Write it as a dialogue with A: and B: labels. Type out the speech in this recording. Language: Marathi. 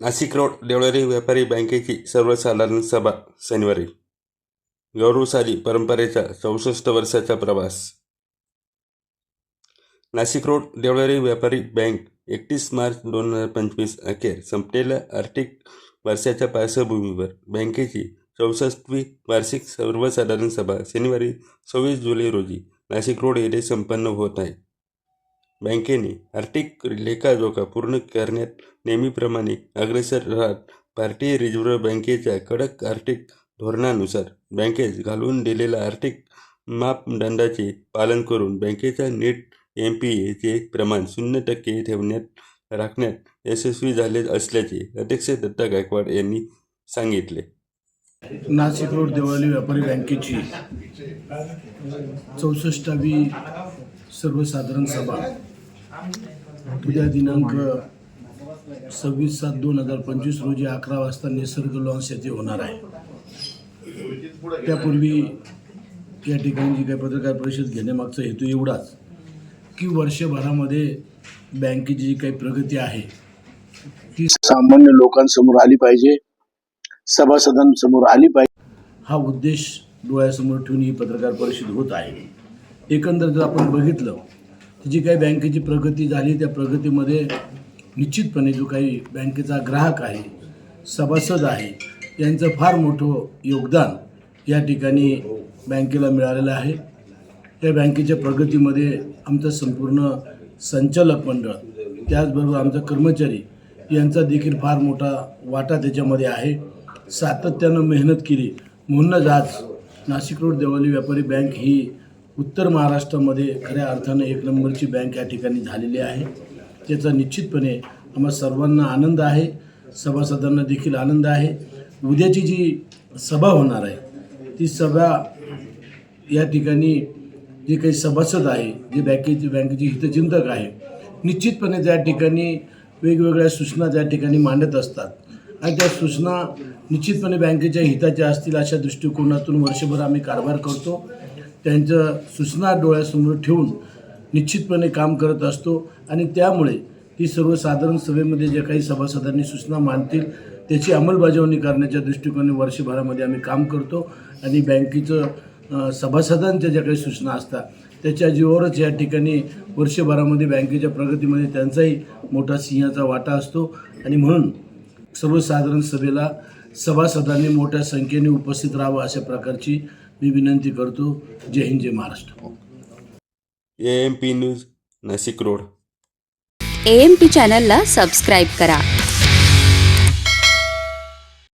A: नाशिक रोड देवळारी व्यापारी बँकेची सर्वसाधारण सभा शनिवारी. गौरवशाली परंपरेचा चौसष्ट वर्षाचा प्रवास. नाशिक रोड देवळारी व्यापारी बँक एकतीस मार्च दोन हजार पंचवीस अखेर संपलेल्या आर्थिक वर्षाच्या पार्श्वभूमीवर बँकेची चौसष्टवी वार्षिक सर्वसाधारण सभा शनिवारी सव्वीस जुलै रोजी नाशिक रोड येथे संपन्न होत आहे. बँकेने आर्थिक लेखाजोखा पूर्ण करण्यात नेहमीप्रमाणे अग्रेसर राहत भारतीय रिझर्व्ह बँकेच्या कडक आर्थिक धोरणानुसार बँकेस घालून दिलेल्या आर्थिक मापदंडाचे पालन करून बँकेच्या नेट एम पी एचे प्रमाण शून्य टक्के ठेवण्यात राखण्यात यशस्वी झाले असल्याचे अध्यक्ष दत्ता गायकवाड यांनी सांगितले.
B: नाशिक रोड देवळाली व्यापारी बँकेची चौसष्टावी सर्वसाधारण सभा. उद्या दिनांक सव्वीस सात दोन हजार पंचवीस रोजी अकरा वाजता निसर्ग लॉन्स येथे होणार आहे. त्यापूर्वी या ठिकाणी जी काही पत्रकार परिषद घेण्यामागचा हेतू एवढाच की वर्षभरामध्ये बँकेची जी काही प्रगती आहे ती सामान्य लोकांसमोर आली पाहिजे सभासदांसमोर आली पाहिजे. हा उद्देश डोळ्यासमोर ठेवून ही पत्रकार परिषद होत आहे. एकंदर जर आपण बघितलं जी काही बँकेची प्रगती झाली त्या प्रगतीमध्ये निश्चितपणे जो काही बँकेचा ग्राहक आहे सभासद आहे यांचं फार मोठं योगदान या ठिकाणी बँकेला मिळालेलं आहे. त्या बँकेच्या प्रगतीमध्ये आमचं संपूर्ण संचालक मंडळ त्याचबरोबर आमचा कर्मचारी यांचा देखील फार मोठा वाटा त्याच्यामध्ये आहे. सातत्यानं मेहनत केली. म्हणूनच आज नाशिक रोड देवाली व्यापारी बँक ही उत्तर महाराष्ट्रामध्ये खऱ्या अर्थानं एक नंबरची बँक या ठिकाणी झालेली आहे. त्याचा निश्चितपणे आम्हा सर्वांना आनंद आहे. सभासदांना देखील आनंद आहे. उद्याची जी सभा होणार आहे ती सभा या ठिकाणी जे काही सभासद आहे जे बँकेचे बँकेचे हितचिंतक आहे निश्चितपणे त्या ठिकाणी वेगवेगळ्या सूचना त्या ठिकाणी मांडत असतात. आणि त्या सूचना निश्चितपणे बँकेच्या हिताच्या असतील अशा दृष्टिकोनातून वर्षभर आम्ही कारभार करतो. त्यांच्या सूचना डोळ्यासमोर ठेवून निश्चितपणे काम करत असतो आणि त्यामुळे ती सर्वसाधारण सभेमध्ये ज्या काही सभासदांनी सूचना मानतील त्याची अंमलबजावणी करण्याच्या दृष्टिकोनाने वर्षभरामध्ये आम्ही काम करतो आणि बँकेचं सभासदांच्या ज्या काही सूचना असतात त्याच्या जीवावरच या ठिकाणी वर्षभरामध्ये बँकेच्या प्रगतीमध्ये त्यांचाही मोठा सिंहाचा वाटा असतो. आणि म्हणून सर्वसाधारण सभेला सभासदांनी मोठ्या संख्येने उपस्थित राहावं अशा प्रकारची मी विनंती करतो. जय हिंद जय Maharashtra.
A: A M P news Nashik road.
C: A M P चॅनलला सबस्क्राईब करा.